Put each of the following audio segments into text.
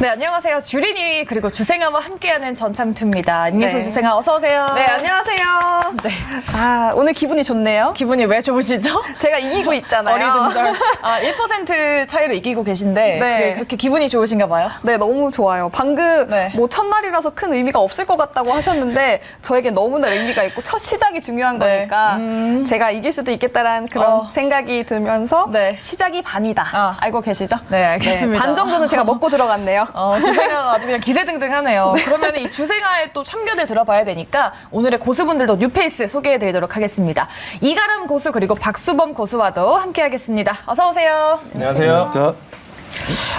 네, 안녕하세요. 주린이 그리고 주생아와 함께하는 전참투입니다. 임미수 네. 주생아 어서 오세요. 네, 안녕하세요. 네. 아, 오늘 기분이 좋네요. 기분이 왜 좋으시죠? 제가 이기고 있잖아요. 어리둥절. 아, 1% 차이로 이기고 계신데 네. 그게 그렇게 기분이 좋으신가 봐요. 네, 너무 좋아요. 방금 네. 뭐 첫날이라서 큰 의미가 없을 것 같다고 하셨는데 저에게 너무나 의미가 있고 첫 시작이 중요한 네. 거니까 음. 제가 이길 수도 있겠다라는 그런 어. 생각이 들면서 네. 시작이 반이다. 아. 알고 계시죠? 네, 알겠습니다. 반 정도는 제가 먹고 들어갔네요. 어, 주생아가 아주 그냥 기세등등하네요. 그러면 이 주생아의 또 참견을 들어봐야 되니까 오늘의 고수분들도 뉴페이스 소개해드리도록 하겠습니다. 이가람 고수 그리고 박수범 고수와도 함께하겠습니다. 어서 오세요. 안녕하세요. 자,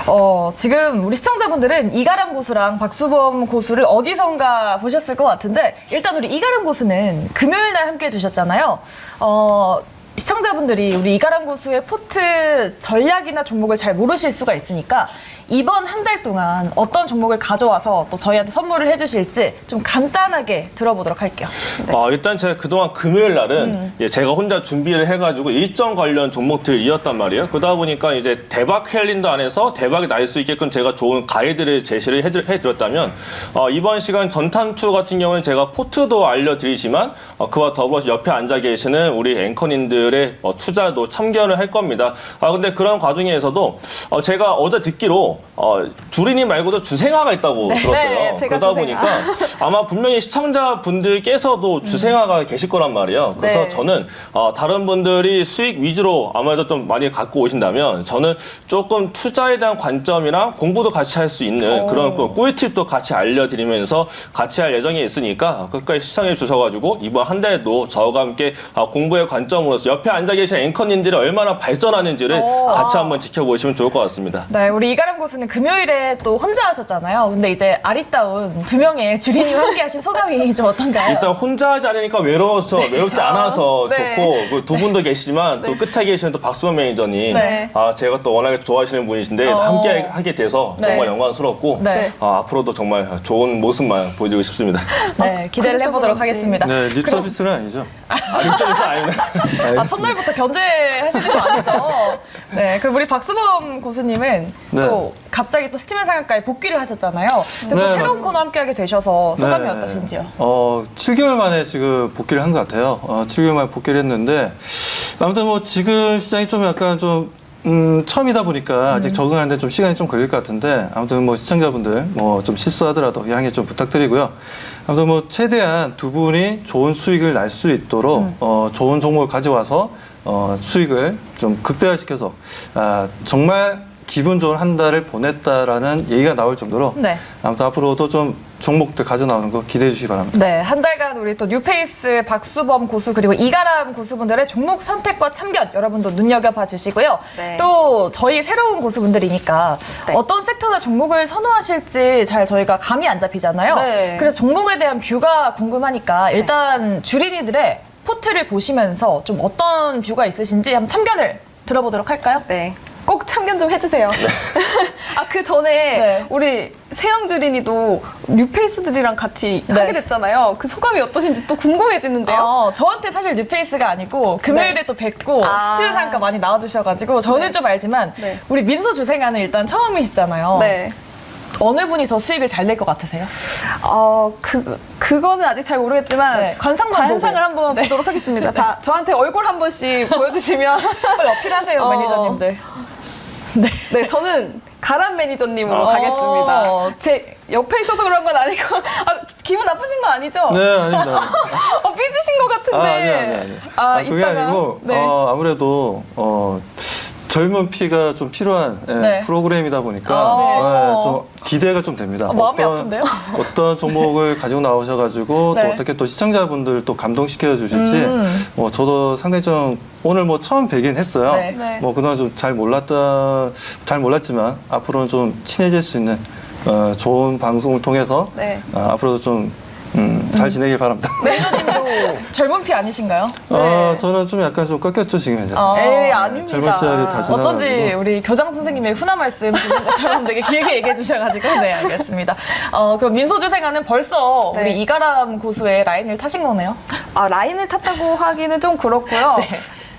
어, 지금 우리 시청자분들은 이가람 고수랑 박수범 고수를 어디선가 보셨을 것 같은데 일단 우리 이가람 고수는 금요일 날 함께 해주셨잖아요. 어, 시청자분들이 우리 이가람 고수의 포트 전략이나 종목을 잘 모르실 수가 있으니까 이번 한 달 동안 어떤 종목을 가져와서 또 저희한테 선물을 해주실지 좀 간단하게 들어보도록 할게요. 어, 일단 제가 그동안 금요일 날은 음. 예, 제가 혼자 준비를 해가지고 일정 관련 종목들이었단 말이에요. 그러다 보니까 이제 대박 캘린더 안에서 대박이 날 수 있게끔 제가 좋은 가이드를 제시를 해드, 해드렸다면 어, 이번 시간 전탐투 같은 경우는 제가 포트도 알려드리지만 어, 그와 더불어서 옆에 앉아 계시는 우리 앵커님들의 어, 투자도 참견을 할 겁니다. 아 근데 그런 과정에서도 어, 제가 어제 듣기로 어, 주린이 말고도 주생아가 있다고 들었어요. 네, 제가 그러다 주생아. 보니까 아마 분명히 시청자분들께서도 주생아가 계실 거란 말이에요. 그래서 네. 저는 어, 다른 분들이 수익 위주로 아무래도 좀 많이 갖고 오신다면 저는 조금 투자에 대한 관점이랑 공부도 같이 할 수 있는 그런 그 꿀팁도 같이 알려드리면서 같이 할 예정이 있으니까 끝까지 시청해 주셔가지고 이번 한 달도 저와 함께 아, 공부의 관점으로서 옆에 앉아 계신 앵커님들이 얼마나 발전하는지를 오. 같이 한번 지켜보시면 좋을 것 같습니다. 네, 우리 이가람 고수는 금요일에 또 혼자 하셨잖아요. 근데 이제 아리따운 두 명의 주린이와 함께 하신 소감이 좀 어떤가요? 일단 혼자 하지 않으니까 외로워서 외롭지 않아서 네. 좋고 그두 분도 계시지만 또 끝에 계시는 또 박수원 매니저님 네. 아 제가 또 워낙에 좋아하시는 분이신데 어. 함께 하게 돼서 네. 정말 영광스럽고 네. 아, 앞으로도 정말 좋은 모습만 보여드리고 싶습니다. 네, 기대를 해보도록 그런지. 하겠습니다. 네, 립 서비스는 아니죠. 아 리서비스 아니네. 아, 첫날부터 견제하시는 거 아니죠? 네, 그럼 우리 박수범 고수님은 네. 또 갑자기 또 스티븐 상한가에 복귀를 하셨잖아요. 근데 또 네, 새로운 맞습니다. 코너 함께하게 되셔서 소감이 네. 어떠신지요? 어, 7개월 만에 지금 복귀를 한 것 같아요. 어, 7개월 만에 복귀를 했는데, 아무튼 뭐 지금 시장이 좀 약간 좀, 음, 처음이다 보니까 아직 적응하는데 좀 시간이 좀 걸릴 것 같은데, 아무튼 뭐 시청자분들 뭐 좀 실수하더라도 양해 좀 부탁드리고요. 아무튼 뭐 최대한 두 분이 좋은 수익을 날 수 있도록, 어, 좋은 종목을 가져와서, 어, 수익을 좀 극대화시켜서, 아, 정말 기분 좋은 한 달을 보냈다라는 얘기가 나올 정도로 네. 아무튼 앞으로도 좀 종목들 가져 나오는 거 기대해 주시기 바랍니다. 네, 한 달간 우리 또 뉴페이스 박수범 고수 그리고 이가람 고수분들의 종목 선택과 참견 여러분도 눈여겨봐 주시고요. 네. 또 저희 새로운 고수분들이니까 네. 어떤 섹터나 종목을 선호하실지 잘 저희가 감이 안 잡히잖아요. 네. 그래서 종목에 대한 뷰가 궁금하니까 일단 주린이들의 포트를 보시면서 좀 어떤 뷰가 있으신지 한번 참견을 들어보도록 할까요? 네. 꼭 참견 좀 해주세요. 아, 그 전에 네. 우리 세영 주린이도 뉴페이스들이랑 같이 네. 하게 됐잖아요. 그 소감이 어떠신지 또 궁금해지는데요. 어, 저한테 사실 뉴페이스가 아니고 금요일에 네. 또 뵙고 아. 스튜디오 상가 많이 나와주셔가지고 저는 네. 좀 알지만 네. 우리 민소 주생아는 일단 처음이시잖아요. 네. 어느 분이 더 수익을 잘 낼 것 같으세요? 어, 그, 그거는 아직 잘 모르겠지만. 네, 관상만 관상을 보고. 한번 네. 보도록 하겠습니다. 자, 저한테 얼굴 한 번씩 보여주시면. 빨리 어필하세요, 어. 매니저님들. 네, 저는 가람 매니저님으로 어. 가겠습니다. 제 옆에 있어서 그런 건 아니고. 아, 기분 나쁘신 거 아니죠? 네, 아닙니다. 어, 삐지신 것 같은데. 아, 아니요, 아니요, 아니요. 아, 아, 그게 이따가- 아니고, 네. 어, 아무래도, 어, 젊은 피가 좀 필요한 예, 네. 프로그램이다 보니까 아. 예, 좀 기대가 좀 됩니다. 아, 마음이 아픈데요? 어떤 종목을 가지고 나오셔가지고 네. 또 어떻게 또 시청자분들 또 감동시켜 주실지 음. 뭐 저도 상당히 좀 오늘 뭐 처음 뵈긴 했어요. 네. 네. 뭐 그동안 좀 잘 몰랐다 잘 몰랐지만 앞으로는 좀 친해질 수 있는 어, 좋은 방송을 통해서 네. 어, 앞으로도 좀 음, 잘 지내길 바랍니다. 매니저님도 젊은 피 아니신가요? 어, 저는 좀 약간 좀 꺾였죠 지금 현재. 어. 에이, 아닙니다. 젊은 시절이 다시 어쩐지 지나가지고. 우리 교장 선생님의 훈화 말씀 듣는 것처럼 되게 길게 얘기해 주셔가지고 네 알겠습니다. 어 그럼 민소주 생아는 벌써 네. 우리 이가람 고수의 라인을 타신 거네요. 아, 라인을 탔다고 하기는 좀 그렇고요. 네.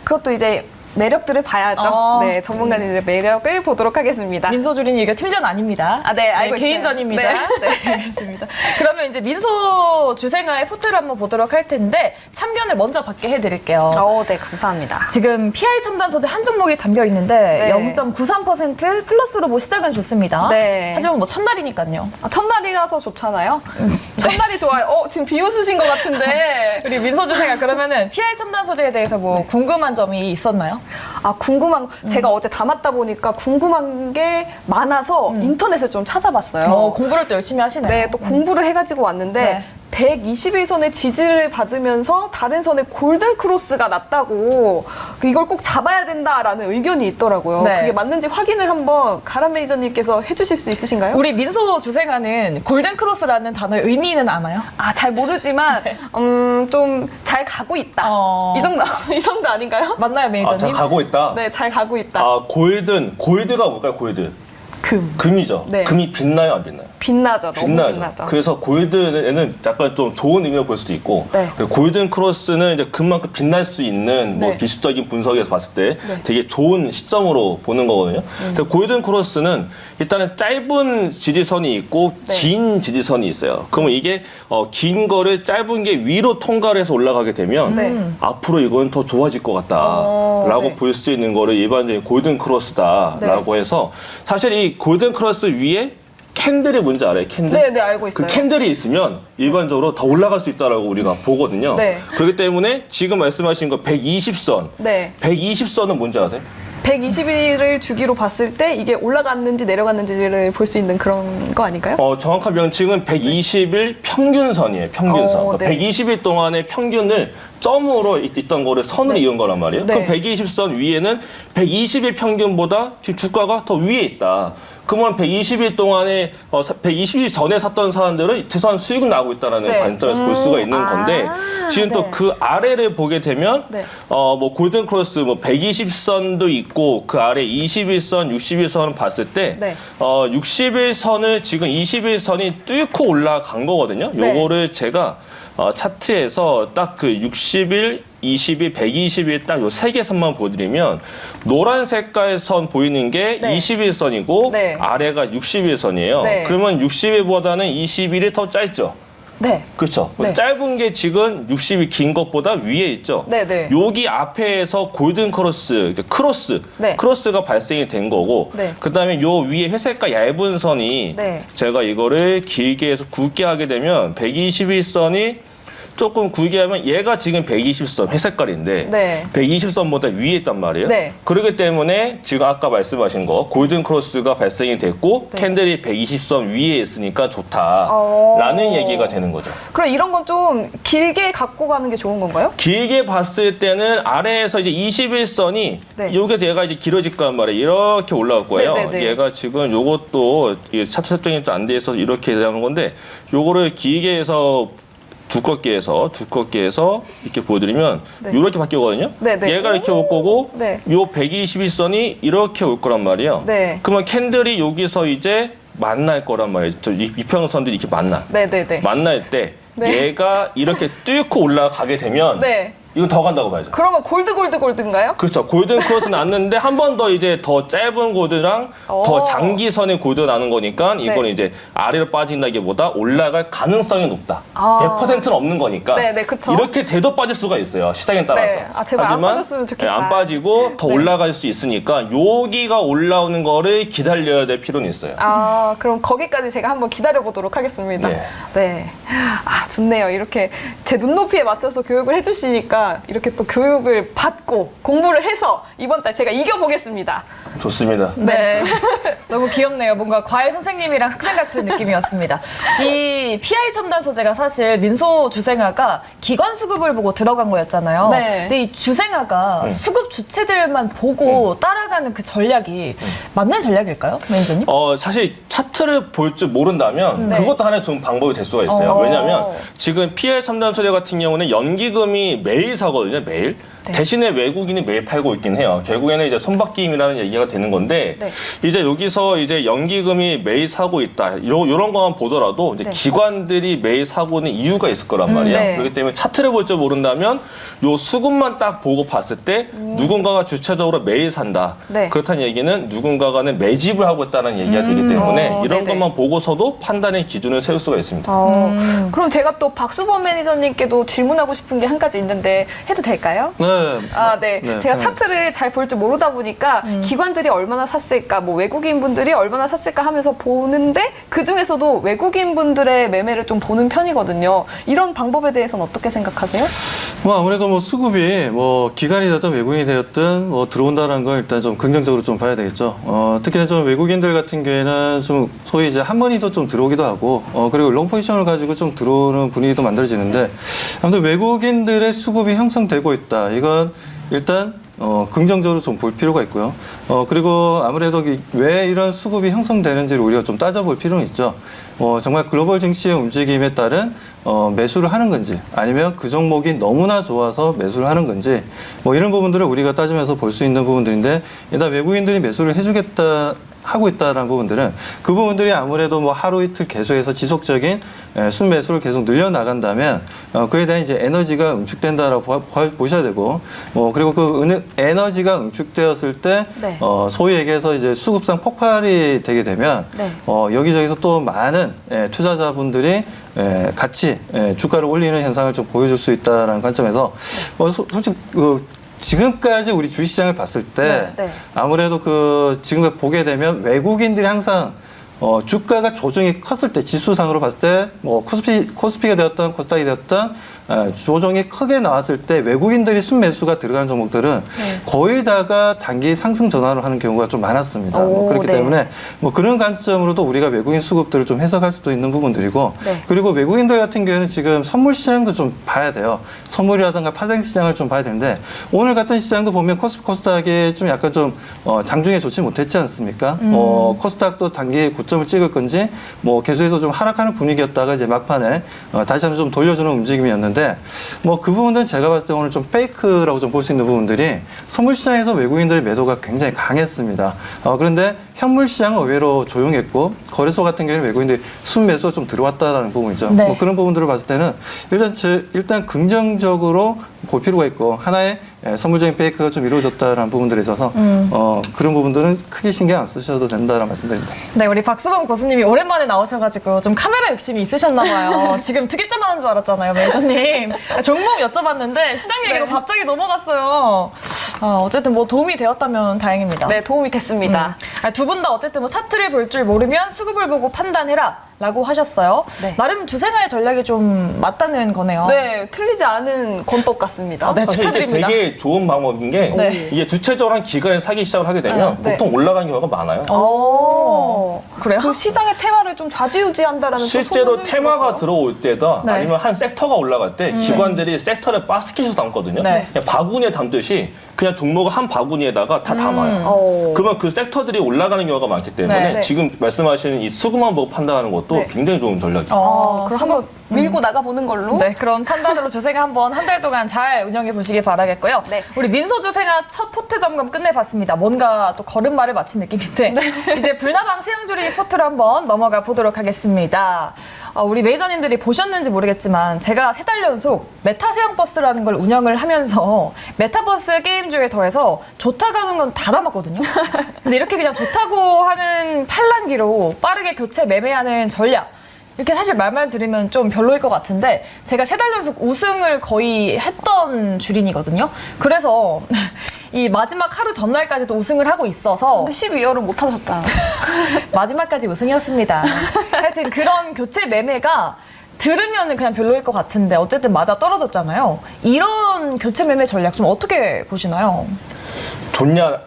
그것도 이제 매력들을 봐야죠. 어. 네, 전문가님들의 매력을 보도록 하겠습니다. 민소주린 이게 팀전 아닙니다. 아, 네, 알고 있어요. 개인전입니다. 네. 네, 알겠습니다. 그러면 이제 민소 주생아의 포트를 한번 보도록 할 텐데 참견을 먼저 받게 해드릴게요. 어, 네, 감사합니다. 지금 PI 첨단 소재 한 종목이 담겨 있는데 네. 0.93% 플러스로 뭐 시작은 좋습니다. 네. 하지만 뭐 첫날이니까요. 아, 첫날이라서 좋잖아요. 첫날이 좋아요. 어, 지금 비웃으신 것 같은데. 우리 민소 주생아 그러면은 PI 첨단 소재에 대해서 뭐 궁금한 점이 있었나요? 아, 궁금한, 제가 어제 담았다 보니까 궁금한 게 많아서 인터넷을 좀 찾아봤어요. 어, 공부를 또 열심히 하시네요. 네, 또 공부를 해가지고 왔는데 네. 121선의 지지를 받으면서 다른 선의 골든 크로스가 났다고 그 이걸 꼭 잡아야 된다라는 의견이 있더라고요. 네. 그게 맞는지 확인을 한번 가라 매니저님께서 해주실 수 있으신가요? 우리 민소 주생아는 골든 크로스라는 단어의 의미는 아나요? 아, 잘 모르지만 음, 좀 잘 가고 있다. 어. 이 정도 이 정도 아닌가요? 맞나요, 아, 매니저님? 잘 가고 있다. 네, 잘 가고 있다. 아, 골든, 골드가 뭘까요, 골드? 금 금이죠. 네. 금이 빛나요, 안 빛나요? 빛나죠. 너무 빛나죠. 빛나죠. 그래서 골드에는 약간 좀 좋은 의미로 볼 수도 있고, 네. 그리고 골든 크로스는 이제 금만큼 빛날 수 있는 뭐 네. 기술적인 분석에서 봤을 때 네. 되게 좋은 시점으로 보는 거거든요. 근데 골든 크로스는 일단은 짧은 지지선이 있고 네. 긴 지지선이 있어요. 그러면 이게 어, 긴 거를 짧은 게 위로 통과를 해서 올라가게 되면 네. 앞으로 이건 더 좋아질 것 같다라고 어, 네. 볼수 있는 거를 일반적인 골든 크로스다라고 해서 사실 이 골든 크로스 위에 캔들이 뭔지 알아요? 캔들? 네, 네, 알고 있어요. 그 캔들이 있으면 일반적으로 더 올라갈 수 있다라고 우리가 보거든요. 네. 그렇기 때문에 지금 말씀하신 거 120선. 네. 120선은 뭔지 아세요? 120일을 주기로 봤을 때 이게 올라갔는지 내려갔는지를 볼 수 있는 그런 거 아닐까요? 어, 정확한 명칭은 120일 평균선이에요. 평균선. 어, 그러니까 네. 120일 동안의 평균을 점으로 있- 있던 거를 선으로 네. 이은 거란 말이에요. 네. 그럼 120선 위에는 120일 평균보다 지금 주가가 더 위에 있다. 그러면 120일 동안에 어, 120일 전에 샀던 사람들은 최소한 수익은 나고 있다는 네. 관점에서 볼 수가 있는 건데 아, 지금 네. 또 그 아래를 보게 되면 네. 어뭐 골든 크로스 뭐 120선도 있고 그 아래 21선, 61선을 봤을 때 네. 어, 60일선을 지금 21선이 뚫고 올라간 거거든요. 네. 요거를 제가 어, 차트에서 딱 그 60일, 20일, 120일 딱 요 세 개 선만 보여드리면 노란 색깔 선 보이는 게 네. 21선이고 네. 아래가 60일 선이에요. 네. 그러면 60일보다는 21이 더 짧죠. 네. 그렇죠. 네. 짧은 게 지금 60이 긴 것보다 위에 있죠. 네, 네. 여기 앞에서 골든 크로스, 크로스, 네. 크로스가 발생이 된 거고, 네. 그 다음에 요 위에 회색과 얇은 선이 네. 제가 이거를 길게 해서 굵게 하게 되면 121선이 조금 굵게 하면 얘가 지금 120선 회색깔인데 네. 120선보다 위에 있단 말이에요. 네. 그렇기 때문에 지금 아까 말씀하신 거 골든 크로스가 발생이 됐고 네. 캔들이 120선 위에 있으니까 좋다라는 어. 얘기가 되는 거죠. 그럼 이런 건 좀 길게 갖고 가는 게 좋은 건가요? 길게 봤을 때는 아래에서 이제 21선이 네. 여기서 얘가 이제 길어질 거란 말이에요. 이렇게 올라갈 거예요. 네, 네, 네. 얘가 지금 요것도 차트 설정이 좀안돼 있어서 이렇게 되는 건데 요거를 길게 해서 두껍게 해서 두껍게 해서 이렇게 보여드리면 네. 이렇게 바뀌거든요. 네, 네. 얘가 이렇게 올 거고 네. 요 121선이 이렇게 올 거란 말이에요. 네. 그러면 캔들이 여기서 이제 만날 거란 말이에요. 저 이- 이평선들이 이렇게 만나. 네, 네, 네. 만날 때 네. 얘가 이렇게 뚫고 올라가게 되면 네. 이건 더 간다고 봐야죠. 그러면 골드 골드 골드인가요? 그렇죠. 골든 크로스 났는데 한 번 더 이제 더 짧은 골드랑 오. 더 장기선의 골드 나는 거니까 이거는 네. 이제 아래로 빠진다기보다 올라갈 가능성이 높다. 아. 100%는 없는 거니까 네, 네, 그쵸. 이렇게 돼도 빠질 수가 있어요. 시장에 따라서. 네. 아, 제발 안 하지만 빠졌으면 좋겠다. 네, 안 빠지고 더 네. 올라갈 수 있으니까 여기가 올라오는 거를 기다려야 될 필요는 있어요. 아, 그럼 거기까지 제가 한번 기다려 보도록 하겠습니다. 네. 네. 아, 좋네요. 이렇게 제 눈높이에 맞춰서 교육을 해주시니까 이렇게 또 교육을 받고 공부를 해서 이번 달 제가 이겨보겠습니다. 좋습니다. 네. 너무 귀엽네요. 뭔가 과외 선생님이랑 학생 같은 느낌이었습니다. 이 PI 첨단 소재가 사실 민소 주생아가 기관 수급을 보고 들어간 거였잖아요. 네. 근데 이 주생아가 수급 주체들만 보고 따라가 풀어나가는 그 전략이 맞는 전략일까요, 매니저님? 어, 사실 차트를 볼 줄 모른다면 네. 그것도 하나의 좋은 방법이 될 수가 있어요. 어. 왜냐하면 지금 PL 첨단 소재 같은 경우는 연기금이 매일 사거든요, 매일. 네. 대신에 외국인이 매일 팔고 있긴 해요. 결국에는 이제 손바뀜이라는 얘기가 되는 건데 네. 이제 여기서 이제 연기금이 매일 사고 있다. 이런 이런 것만 보더라도 이제 네. 기관들이 매일 사고 있는 이유가 있을 거란 말이에요. 네. 그렇기 때문에 차트를 볼 줄 모른다면 요 수급만 딱 보고 봤을 때 누군가가 주체적으로 매일 산다. 음. 네. 그렇다는 얘기는 누군가가는 매집을 하고 있다는 얘기가 되기 때문에 어, 이런 네네. 것만 보고서도 판단의 기준을 세울 수가 있습니다. 어, 그럼 제가 또 박수범 매니저님께도 질문하고 싶은 게 한 가지 있는데 해도 될까요? 네. 아, 네. 네, 제가 네. 차트를 잘 볼 줄 모르다 보니까 기관들이 얼마나 샀을까, 뭐 외국인 분들이 얼마나 샀을까 하면서 보는데 그 중에서도 외국인 분들의 매매를 좀 보는 편이거든요. 이런 방법에 대해서는 어떻게 생각하세요? 뭐 아무래도 뭐 수급이 뭐 기관이 되든 외국인이 되었든 뭐 들어온다는 걸 일단 좀 긍정적으로 좀 봐야 되겠죠. 어, 특히나 좀 외국인들 같은 경우에는 좀 소위 이제 한 번이도 좀 들어오기도 하고 어, 그리고 롱 포지션을 가지고 좀 들어오는 분위기도 만들어지는데 아무튼 외국인들의 수급이 형성되고 있다. 이건 일단 어, 긍정적으로 좀 볼 필요가 있고요. 어, 그리고 아무래도 이- 왜 이런 수급이 형성되는지를 우리가 좀 따져볼 필요는 있죠. 어, 정말 글로벌 증시의 움직임에 따른 어, 매수를 하는 건지 아니면 그 종목이 너무나 좋아서 매수를 하는 건지 뭐 이런 부분들을 우리가 따지면서 볼 수 있는 부분들인데 일단 외국인들이 매수를 해주겠다 하고 있다라는 부분들은 그 부분들이 아무래도 뭐 하루 이틀 계속해서 지속적인 에, 순매수를 계속 늘려 나간다면 어, 그에 대한 이제 에너지가 응축된다라고 보- 보셔야 되고 뭐 그리고 그 은- 에너지가 응축되었을 때 네. 어, 소위 얘기해서 이제 수급상 폭발이 되게 되면 네. 어, 여기저기서 또 많은 예, 투자자분들이 예, 같이 예, 주가를 올리는 현상을 좀 보여줄 수 있다는 관점에서 어, 소- 솔직히 그 지금까지 우리 주식시장을 봤을 때 네, 네. 아무래도 그 지금 보게 되면 외국인들이 항상 어, 주가가 조정이 컸을 때 지수상으로 봤을 때 뭐 코스피 코스피가 되었던 코스닥이 되었던 에, 조정이 크게 나왔을 때 외국인들이 순매수가 들어가는 종목들은 네. 거의 다가 단기 상승 전환을 하는 경우가 좀 많았습니다. 뭐 오, 그렇기 네. 때문에 뭐 그런 관점으로도 우리가 외국인 수급들을 좀 해석할 수도 있는 부분들이고 네. 그리고 외국인들 같은 경우에는 지금 선물 시장도 좀 봐야 돼요. 선물이라든가 파생 시장을 좀 봐야 되는데 오늘 같은 시장도 보면 코스피 코스닥이 좀 약간 좀 어, 장중에 좋지 못했지 않습니까? 어, 코스닥도 단기 고점을 찍을 건지 뭐 계속해서 좀 하락하는 분위기였다가 이제 막판에 어, 다시 한번 좀 돌려주는 움직임이었는데 뭐 그 부분들은 제가 봤을 때 오늘 좀 페이크라고 좀 볼 수 있는 부분들이 선물 시장에서 외국인들의 매도가 굉장히 강했습니다. 어, 그런데 현물 시장은 의외로 조용했고 거래소 같은 경우는 외국인들이 순매수가 좀 들어왔다라는 부분이죠. 네. 뭐 그런 부분들을 봤을 때는 일단 제, 일단 긍정적으로 볼 필요가 있고 하나의 예, 선물적인 페이크가 좀 이루어졌다라는 부분들에 있어서 음. 어, 그런 부분들은 크게 신경 안 쓰셔도 된다라는 말씀드립니다. 네, 우리 박수범 교수님이 오랜만에 나오셔가지고 좀 카메라 욕심이 있으셨나 봐요. 지금 특이점 하는 줄 알았잖아요, 매니저님. 아, 종목 여쭤봤는데 시장 얘기로 네. 갑자기 넘어갔어요. 아, 어쨌든 뭐 도움이 되었다면 다행입니다. 네, 도움이 됐습니다. 두 분 다 어쨌든 뭐 차트를 볼 줄 모르면 수급을 보고 판단해라. 라고 하셨어요. 네. 나름 주생아의 전략이 좀 맞다는 거네요. 네, 틀리지 않은 권법 같습니다. 아, 네, 사실 이게 축하드립니다. 되게 좋은 방법인 게 네. 이게 주체적으로 한 기간에 사기 시작을 하게 되면 네. 보통 올라가는 경우가 많아요. 오. 그래요? 그 시장의 테마를 좀 좌지우지한다라는 또 실제로 소문을 테마가 들었어요. 들어올 때다 네. 아니면 한 섹터가 올라갈 때 기관들이 섹터를 바스켓에서 담거든요. 네. 그냥 바구니에 담듯이 그냥 종목을 한 바구니에다가 다 담아요. 어. 그러면 그 섹터들이 올라가는 경우가 많기 때문에 네, 네. 지금 말씀하시는 이 수급만 보고 판단하는 것도 네. 굉장히 좋은 전략이에요. 어, 그럼 한번 밀고 나가보는 걸로. 네, 그런 판단으로 주생아 한번 한 달 동안 잘 운영해 보시길 바라겠고요. 네. 우리 민소 주생아 첫 포트 점검 끝내봤습니다. 뭔가 또 걸음마를 마친 느낌인데 네. 이제 불나방 세영조리 포트로 한번 넘어가 보도록 하겠습니다. 어, 우리 메이저님들이 보셨는지 모르겠지만 제가 세 달 연속 메타 세영 버스라는 걸 운영을 하면서 메타버스 게임주에 더해서 좋다고 하는 건 다 담았거든요. 근데 이렇게 그냥 좋다고 하는 팔란기로 빠르게 교체 매매하는 전략 이렇게 사실 말만 들으면 좀 별로일 것 같은데 제가 세 달 연속 우승을 거의 했던 주린이거든요. 그래서 이 마지막 하루 전날까지도 우승을 하고 있어서 근데 12월은 못 하셨다. 마지막까지 우승이었습니다. 하여튼 그런 교체 매매가 들으면 그냥 별로일 것 같은데 어쨌든 맞아 떨어졌잖아요. 이런 교체 매매 전략 좀 어떻게 보시나요? 좋냐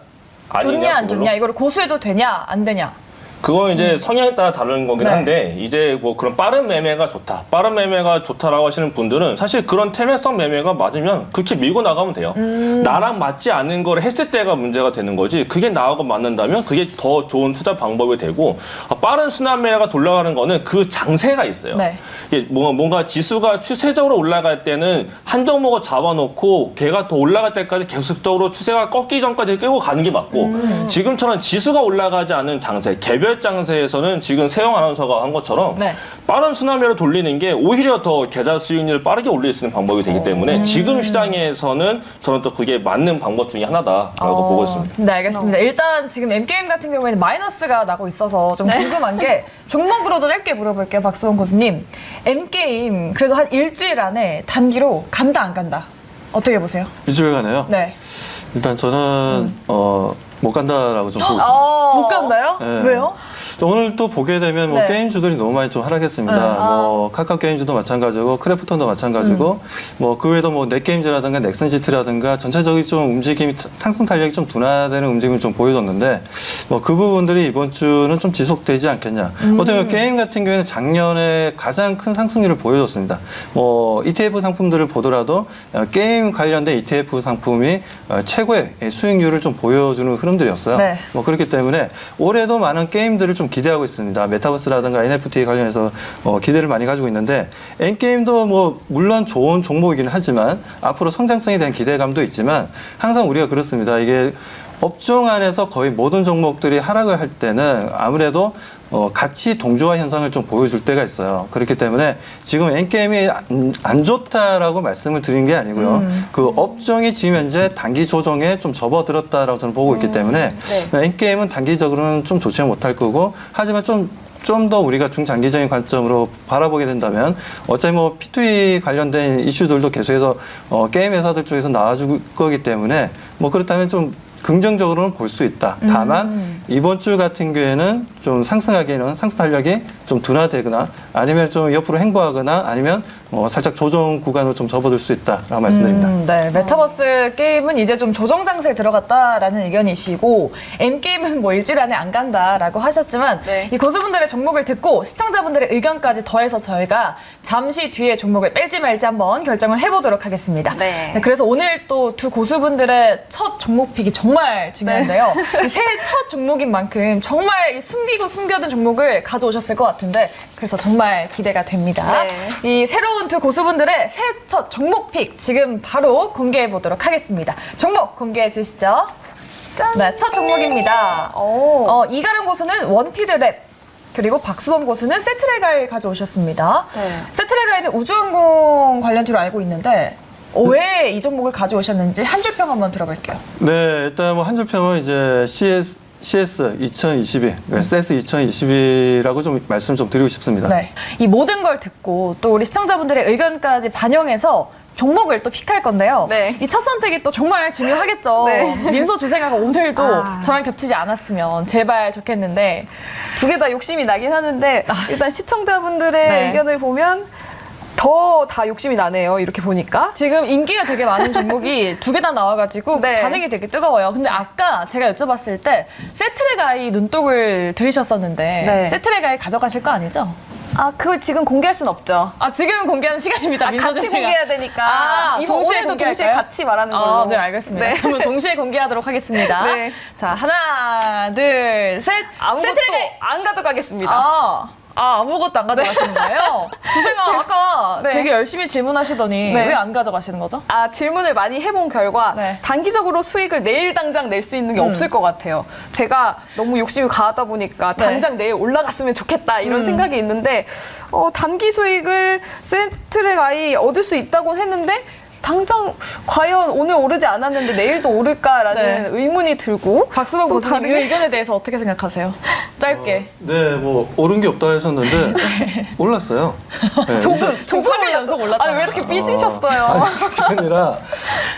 아니냐 좋냐 안 그걸로? 좋냐 이거를 고수해도 되냐 안 되냐 그건 이제 성향에 따라 다른 거긴 네. 한데 이제 뭐 그런 빠른 매매가 좋다, 빠른 매매가 좋다라고 하시는 분들은 사실 그런 태매성 매매가 맞으면 그렇게 밀고 나가면 돼요. 나랑 맞지 않는 걸 했을 때가 문제가 되는 거지. 그게 나하고 맞는다면 그게 더 좋은 투자 방법이 되고 아, 빠른 순환 매매가 돌아가는 거는 그 장세가 있어요. 네. 이게 뭔가, 뭔가 지수가 추세적으로 올라갈 때는 한 종목을 잡아놓고 걔가 더 올라갈 때까지 계속적으로 추세가 꺾기 전까지 끌고 가는 게 맞고 지금처럼 지수가 올라가지 않은 장세, 개별 장세에서는 지금 세영 아나운서가 한 것처럼 네. 빠른 순환매를 돌리는 게 오히려 더 계좌 수익률을 빠르게 올릴 수 있는 방법이 되기 때문에 지금 시장에서는 저는 또 그게 맞는 방법 중에 하나다라고 보고 있습니다. 네, 알겠습니다. 일단 지금 M게임 같은 경우에는 마이너스가 나고 있어서 좀 궁금한 게 종목으로도 짧게 물어볼게요, 박수원 고수님. M게임 그래도 한 일주일 안에 단기로 간다, 안 간다? 어떻게 보세요? 일주일간에요. 네. 일단 저는 어, 못 간다라고 좀 보고 있습니다. 어. 못 간다요? 네. 왜요? 또 오늘 또 보게 되면 뭐 네. 게임주들이 너무 많이 좀 하락했습니다. 네. 아. 뭐 카카오 게임주도 마찬가지고 크래프톤도 마찬가지고 음. 뭐그 외에도 뭐 넷게임즈라든가 넥슨시티라든가 전체적인 좀 움직임이 상승 탄력이 좀 둔화되는 움직임을 좀 보여줬는데 뭐 그 부분들이 이번 주는 좀 지속되지 않겠냐. 음. 어떻게 보면 게임 같은 경우에는 작년에 가장 큰 상승률을 보여줬습니다. 뭐 ETF 상품들을 보더라도 어, 게임 관련된 ETF 상품이 어, 최고의 수익률을 좀 보여주는 흐름들이었어요. 네. 뭐 그렇기 때문에 올해도 많은 게임들을 좀 기대하고 있습니다. 메타버스라든가 NFT 관련해서 어, 기대를 많이 가지고 있는데 엔게임도 뭐 물론 좋은 종목이긴 하지만 앞으로 성장성에 대한 기대감도 있지만 항상 우리가 그렇습니다. 이게 업종 안에서 거의 모든 종목들이 하락을 할 때는 아무래도 어, 같이 동조화 현상을 좀 보여줄 때가 있어요. 그렇기 때문에 지금 엔게임이 안, 안 좋다라고 말씀을 드린 게 아니고요. 음. 그 업종이 지금 현재 단기 조정에 좀 접어들었다라고 저는 보고 있기 때문에 네. 엔게임은 단기적으로는 좀 좋지 못할 거고 하지만 좀 좀 더 우리가 중장기적인 관점으로 바라보게 된다면 어차피 뭐 P2E 관련된 이슈들도 계속해서 어, 게임 회사들 쪽에서 나와줄 거기 때문에 뭐 그렇다면 좀 긍정적으로는 볼 수 있다. 다만 음. 이번 주 같은 경우에는 좀 상승하기에는 상승 탄력이 좀 둔화되거나 아니면 좀 옆으로 행보하거나 아니면 어, 살짝 조정 구간으로 좀 접어들 수 있다라고 말씀드립니다. 음, 네, 메타버스 게임은 이제 좀 조정 장세에 들어갔다라는 의견이시고 M 게임은 뭐 일주일 안에 안 간다라고 하셨지만 네. 이 고수분들의 종목을 듣고 시청자분들의 의견까지 더해서 저희가 잠시 뒤에 종목을 뺄지 말지 한번 결정을 해보도록 하겠습니다. 네. 그래서 오늘 또 두 고수분들의 첫 종목 픽이 정말 중요한데요. 이 새해 첫 종목인 만큼 정말 이 숨기고 숨겨둔 종목을 가져오셨을 것 같은데 그래서 정말 기대가 됩니다. 네. 이 새로 운 두 고수분들의 새해 첫 종목 픽 지금 바로 공개해 보도록 하겠습니다. 종목 공개해 주시죠. 네, 첫 종목입니다. 오. 어, 이가람 고수는 원피드 랩 그리고 박수범 고수는 세트레가를 가져오셨습니다. 네. 세트레가에는 우주항공 관련주로 알고 있는데 어, 왜이 종목을 가져오셨는지 한 줄 평 한번 들어볼게요. 네, 일단 뭐 한줄 평은 이제 CS CS 2022, 네, CES 2022라고 좀 말씀 좀 드리고 싶습니다. 네. 이 모든 걸 듣고 또 우리 시청자분들의 의견까지 반영해서 종목을 또 픽할 건데요. 네. 이 첫 선택이 또 정말 중요하겠죠. 네. 민소 주생아가 오늘도 아. 저랑 겹치지 않았으면 제발 좋겠는데 두 개 다 욕심이 나긴 하는데 일단 시청자분들의 아. 네. 의견을 보면 더 다 욕심이 나네요. 이렇게 보니까. 지금 인기가 되게 많은 종목이 두 개 다 나와가지고 네. 반응이 되게 뜨거워요. 근데 아까 제가 여쭤봤을 때 세트레가이 눈독을 들이셨었는데 네. 세트레가이 가져가실 거 아니죠? 아, 그걸 지금 공개할 순 없죠. 아 지금 공개하는 시간입니다. 아, 민서 같이 주생아. 공개해야 되니까. 아, 이번 동시에 오늘도 동시에 공개할까요? 같이 말하는 걸로. 아, 네, 알겠습니다. 네. 그러면 동시에 공개하도록 하겠습니다. 네. 자, 하나, 둘, 셋. 아무것도 세트레가이. 안 가져가겠습니다. 아, 아, 아무것도 안 가져가시는 거예요? 주생아, 아까 네. 되게 열심히 질문하시더니 네. 왜 안 가져가시는 거죠? 아, 질문을 많이 해본 결과 네. 단기적으로 수익을 내일 당장 낼 수 있는 게 음. 없을 것 같아요. 제가 너무 욕심이 가하다 보니까 네. 당장 내일 올라갔으면 좋겠다 이런 음. 생각이 있는데 어, 단기 수익을 센트랙 아이 얻을 수 있다고 했는데 당장 과연 오늘 오르지 않았는데 내일도 오를까라는 네. 의문이 들고 박수범 또 고수님 이 다르게- 의견에 대해서 어떻게 생각하세요? 짧게. 네, 뭐 오른 게 없다 하셨는데 올랐어요. 네, 조금 지금 조금 3일 연속 올랐잖아요. 아니 왜 이렇게 삐지셨어요? 아니, 그게 아니라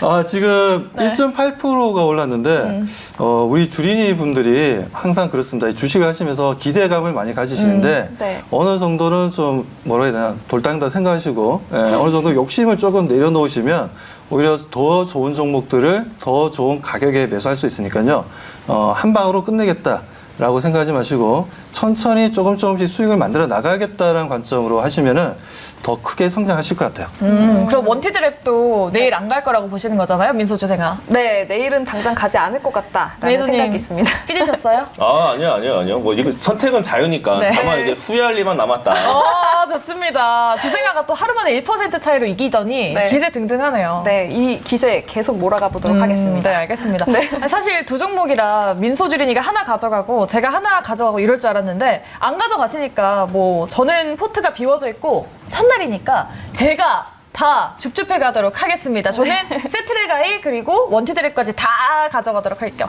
아, 지금 네. 1.8%가 올랐는데 음. 어, 우리 주린이 분들이 항상 그렇습니다. 이 주식을 하시면서 기대감을 많이 가지시는데 음, 네. 어느 정도는 좀 뭐라 해야 되나 돌당다 생각하시고 예, 어느 정도 욕심을 조금 내려놓으시면 오히려 더 좋은 종목들을 더 좋은 가격에 매수할 수 있으니까요. 어, 한 방으로 끝내겠다 라고 생각하지 마시고 천천히 조금 조금씩 수익을 만들어 나가겠다라는 관점으로 하시면은 더 크게 성장하실 것 같아요. 음, 그럼 원티드랩도 내일 안 갈 거라고 보시는 거잖아요, 민소 주생아. 네, 내일은 당장 가지 않을 것 같다라는 매니저님. 생각이 있습니다. 삐지셨어요? 아 아니요 아니요 아니요. 뭐 이거 선택은 자유니까. 네. 다만 이제 후회할 일만 남았다. 아, 좋습니다. 주생아가 또 하루 만에 1% 차이로 이기더니 네. 기세 등등하네요. 네, 이 기세 계속 몰아가 보도록 음, 하겠습니다. 네, 알겠습니다. 아니, 사실 두 종목이라 민소 주린이가 하나 가져가고 제가 하나 가져가고 이럴 줄 알았는데 안 가져가시니까 뭐 저는 포트가 비워져 있고 첫날이니까 제가 다 줍줍해 가도록 하겠습니다. 저는 세트레가이 그리고 원티드랩까지 다 가져가도록 할게요.